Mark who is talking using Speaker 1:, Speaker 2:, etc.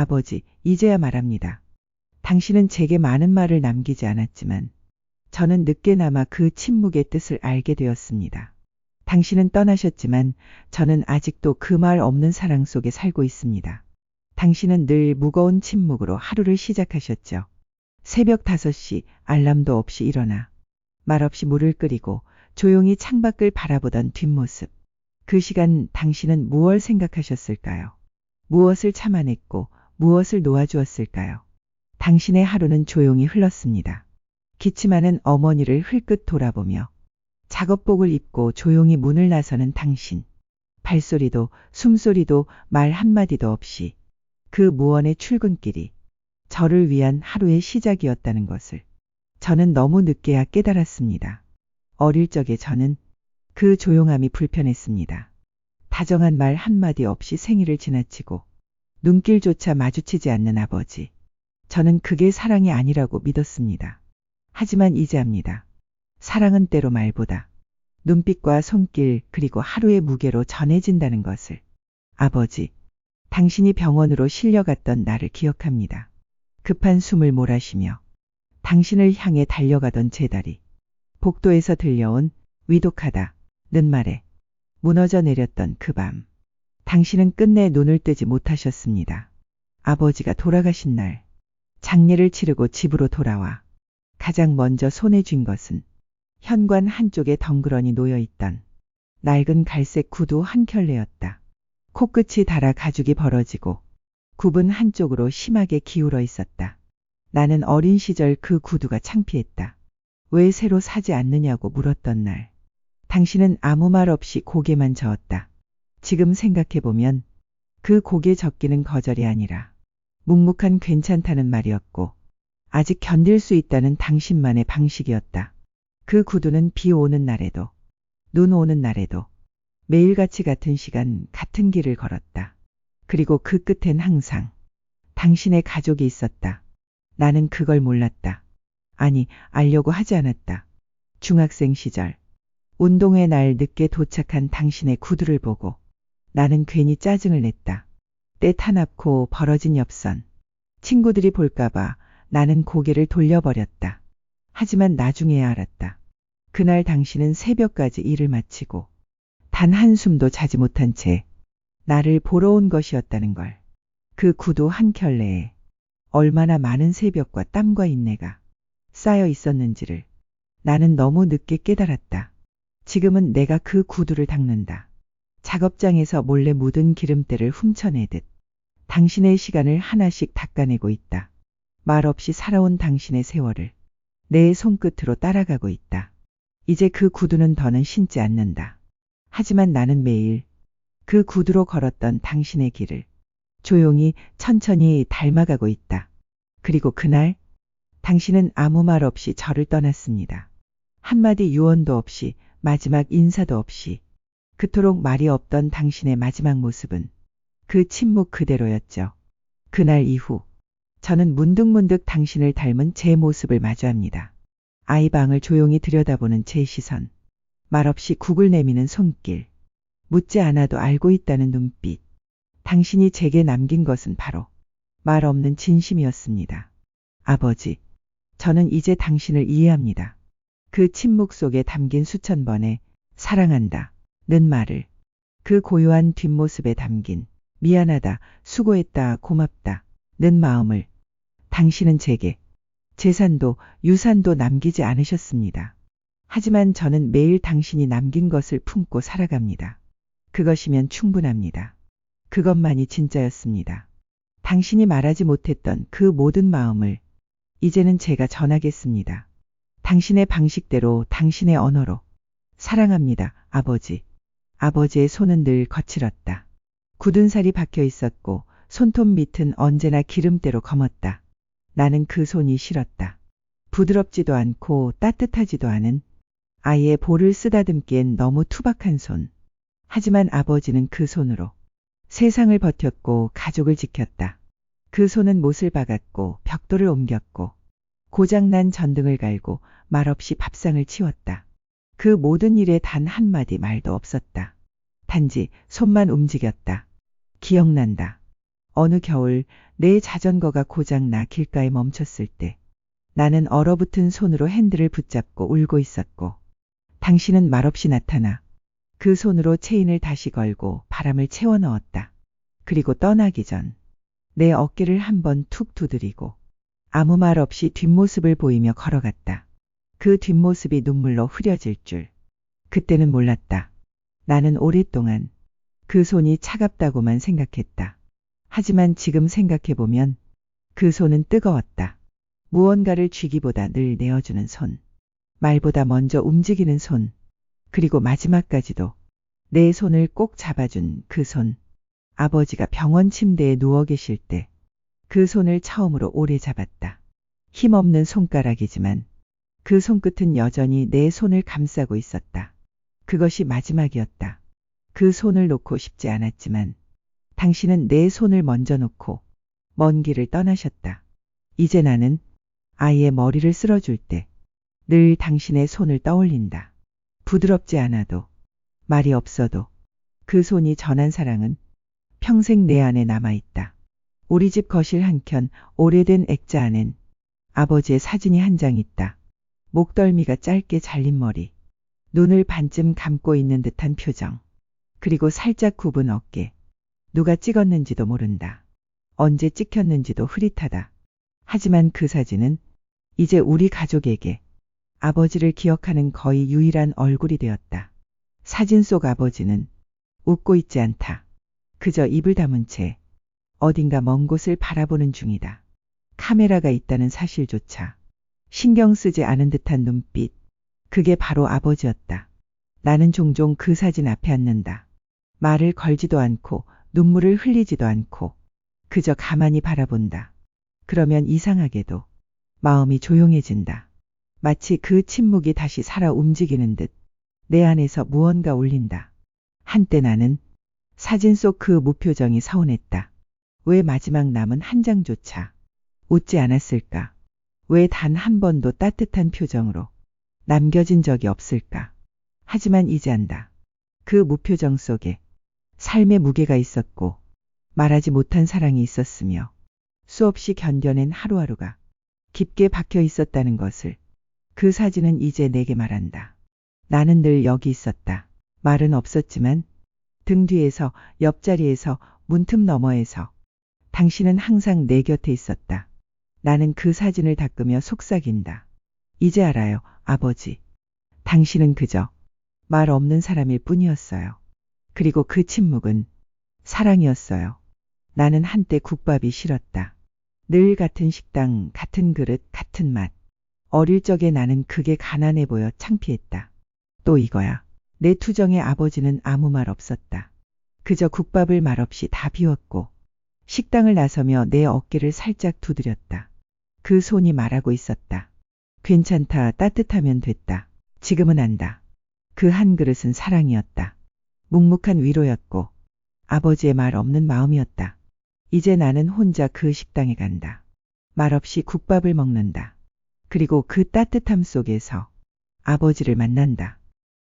Speaker 1: 아버지, 이제야 말합니다. 당신은 제게 많은 말을 남기지 않았지만 저는 늦게나마 그 침묵의 뜻을 알게 되었습니다. 당신은 떠나셨지만 저는 아직도 그 말 없는 사랑 속에 살고 있습니다. 당신은 늘 무거운 침묵으로 하루를 시작하셨죠. 새벽 5시 알람도 없이 일어나 말없이 물을 끓이고 조용히 창밖을 바라보던 뒷모습. 그 시간 당신은 무엇을 생각하셨을까요? 무엇을 참아냈고 무엇을 놓아주었을까요? 당신의 하루는 조용히 흘렀습니다. 기침하는 어머니를 흘끗 돌아보며 작업복을 입고 조용히 문을 나서는 당신. 발소리도 숨소리도 말 한마디도 없이 그 무언의 출근길이 저를 위한 하루의 시작이었다는 것을 저는 너무 늦게야 깨달았습니다. 어릴 적에 저는 그 조용함이 불편했습니다. 다정한 말 한마디 없이 생일을 지나치고 눈길조차 마주치지 않는 아버지. 저는 그게 사랑이 아니라고 믿었습니다. 하지만 이제 압니다. 사랑은 때로 말보다 눈빛과 손길 그리고 하루의 무게로 전해진다는 것을. 아버지, 당신이 병원으로 실려갔던 날을 기억합니다. 급한 숨을 몰아쉬며 당신을 향해 달려가던 제 다리. 복도에서 들려온 위독하다 는 말에 무너져 내렸던 그 밤. 당신은 끝내 눈을 뜨지 못하셨습니다. 아버지가 돌아가신 날, 장례를 치르고 집으로 돌아와 가장 먼저 손에 쥔 것은 현관 한쪽에 덩그러니 놓여 있던 낡은 갈색 구두 한 켤레였다. 코끝이 닳아 가죽이 벌어지고 굽은 한쪽으로 심하게 기울어 있었다. 나는 어린 시절 그 구두가 창피했다. 왜 새로 사지 않느냐고 물었던 날. 당신은 아무 말 없이 고개만 저었다. 지금 생각해보면 그 고개 젓기는 거절이 아니라 묵묵한 괜찮다는 말이었고 아직 견딜 수 있다는 당신만의 방식이었다. 그 구두는 비 오는 날에도 눈 오는 날에도 매일같이 같은 시간 같은 길을 걸었다. 그리고 그 끝엔 항상 당신의 가족이 있었다. 나는 그걸 몰랐다. 아니, 알려고 하지 않았다. 중학생 시절 운동회 날 늦게 도착한 당신의 구두를 보고 나는 괜히 짜증을 냈다. 때 타납고 벌어진 엽선. 친구들이 볼까봐 나는 고개를 돌려버렸다. 하지만 나중에야 알았다. 그날 당신은 새벽까지 일을 마치고 단 한숨도 자지 못한 채 나를 보러 온 것이었다는 걸. 그 구두 한 켤레에 얼마나 많은 새벽과 땀과 인내가 쌓여 있었는지를 나는 너무 늦게 깨달았다. 지금은 내가 그 구두를 닦는다. 작업장에서 몰래 묻은 기름때를 훔쳐내듯 당신의 시간을 하나씩 닦아내고 있다. 말없이 살아온 당신의 세월을 내 손끝으로 따라가고 있다. 이제 그 구두는 더는 신지 않는다. 하지만 나는 매일 그 구두로 걸었던 당신의 길을 조용히 천천히 닮아가고 있다. 그리고 그날 당신은 아무 말 없이 저를 떠났습니다. 한마디 유언도 없이 마지막 인사도 없이 그토록 말이 없던 당신의 마지막 모습은 그 침묵 그대로였죠. 그날 이후 저는 문득문득 당신을 닮은 제 모습을 마주합니다. 아이 방을 조용히 들여다보는 제 시선, 말없이 국을 내미는 손길, 묻지 않아도 알고 있다는 눈빛. 당신이 제게 남긴 것은 바로 말 없는 진심이었습니다. 아버지, 저는 이제 당신을 이해합니다. 그 침묵 속에 담긴 수천 번의 사랑한다 는 말을 그 고요한 뒷모습에 담긴 미안하다, 수고했다, 고맙다 는 마음을 당신은 제게 재산도 유산도 남기지 않으셨습니다. 하지만 저는 매일 당신이 남긴 것을 품고 살아갑니다. 그것이면 충분합니다. 그것만이 진짜였습니다. 당신이 말하지 못했던 그 모든 마음을 이제는 제가 전하겠습니다. 당신의 방식대로 당신의 언어로 사랑합니다, 아버지. 아버지의 손은 늘 거칠었다. 굳은 살이 박혀 있었고 손톱 밑은 언제나 기름때로 검었다. 나는 그 손이 싫었다. 부드럽지도 않고 따뜻하지도 않은 아이의 볼을 쓰다듬기엔 너무 투박한 손. 하지만 아버지는 그 손으로 세상을 버텼고 가족을 지켰다. 그 손은 못을 박았고 벽돌을 옮겼고 고장난 전등을 갈고 말없이 밥상을 치웠다. 그 모든 일에 단 한마디 말도 없었다. 단지 손만 움직였다. 기억난다. 어느 겨울 내 자전거가 고장나 길가에 멈췄을 때 나는 얼어붙은 손으로 핸들을 붙잡고 울고 있었고 당신은 말없이 나타나 그 손으로 체인을 다시 걸고 바람을 채워 넣었다. 그리고 떠나기 전 내 어깨를 한번 툭 두드리고 아무 말 없이 뒷모습을 보이며 걸어갔다. 그 뒷모습이 눈물로 흐려질 줄. 그때는 몰랐다. 나는 오랫동안 그 손이 차갑다고만 생각했다. 하지만 지금 생각해보면 그 손은 뜨거웠다. 무언가를 쥐기보다 늘 내어주는 손. 말보다 먼저 움직이는 손. 그리고 마지막까지도 내 손을 꼭 잡아준 그 손. 아버지가 병원 침대에 누워 계실 때 그 손을 처음으로 오래 잡았다. 힘없는 손가락이지만 그 손끝은 여전히 내 손을 감싸고 있었다. 그것이 마지막이었다. 그 손을 놓고 싶지 않았지만 당신은 내 손을 먼저 놓고 먼 길을 떠나셨다. 이제 나는 아이의 머리를 쓸어줄 때 늘 당신의 손을 떠올린다. 부드럽지 않아도 말이 없어도 그 손이 전한 사랑은 평생 내 안에 남아있다. 우리 집 거실 한켠 오래된 액자 안엔 아버지의 사진이 한 장 있다. 목덜미가 짧게 잘린 머리, 눈을 반쯤 감고 있는 듯한 표정, 그리고 살짝 굽은 어깨. 누가 찍었는지도 모른다. 언제 찍혔는지도 흐릿하다. 하지만 그 사진은 이제 우리 가족에게 아버지를 기억하는 거의 유일한 얼굴이 되었다. 사진 속 아버지는 웃고 있지 않다. 그저 입을 다문 채 어딘가 먼 곳을 바라보는 중이다. 카메라가 있다는 사실조차 신경 쓰지 않은 듯한 눈빛. 그게 바로 아버지였다. 나는 종종 그 사진 앞에 앉는다. 말을 걸지도 않고 눈물을 흘리지도 않고 그저 가만히 바라본다. 그러면 이상하게도 마음이 조용해진다. 마치 그 침묵이 다시 살아 움직이는 듯 내 안에서 무언가 울린다. 한때 나는 사진 속 그 무표정이 서운했다. 왜 마지막 남은 한 장조차 웃지 않았을까? 왜 단 한 번도 따뜻한 표정으로 남겨진 적이 없을까? 하지만 이제 안다. 그 무표정 속에 삶의 무게가 있었고 말하지 못한 사랑이 있었으며 수없이 견뎌낸 하루하루가 깊게 박혀 있었다는 것을 그 사진은 이제 내게 말한다. 나는 늘 여기 있었다. 말은 없었지만 등 뒤에서 옆자리에서 문틈 너머에서 당신은 항상 내 곁에 있었다. 나는 그 사진을 닦으며 속삭인다. 이제 알아요, 아버지. 당신은 그저 말 없는 사람일 뿐이었어요. 그리고 그 침묵은 사랑이었어요. 나는 한때 국밥이 싫었다. 늘 같은 식당, 같은 그릇, 같은 맛. 어릴 적에 나는 그게 가난해 보여 창피했다. 또 이거야. 내 투정의 아버지는 아무 말 없었다. 그저 국밥을 말없이 다 비웠고 식당을 나서며 내 어깨를 살짝 두드렸다. 그 손이 말하고 있었다. 괜찮다. 따뜻하면 됐다. 지금은 안다. 그 한 그릇은 사랑이었다. 묵묵한 위로였고 아버지의 말 없는 마음이었다. 이제 나는 혼자 그 식당에 간다. 말없이 국밥을 먹는다. 그리고 그 따뜻함 속에서 아버지를 만난다.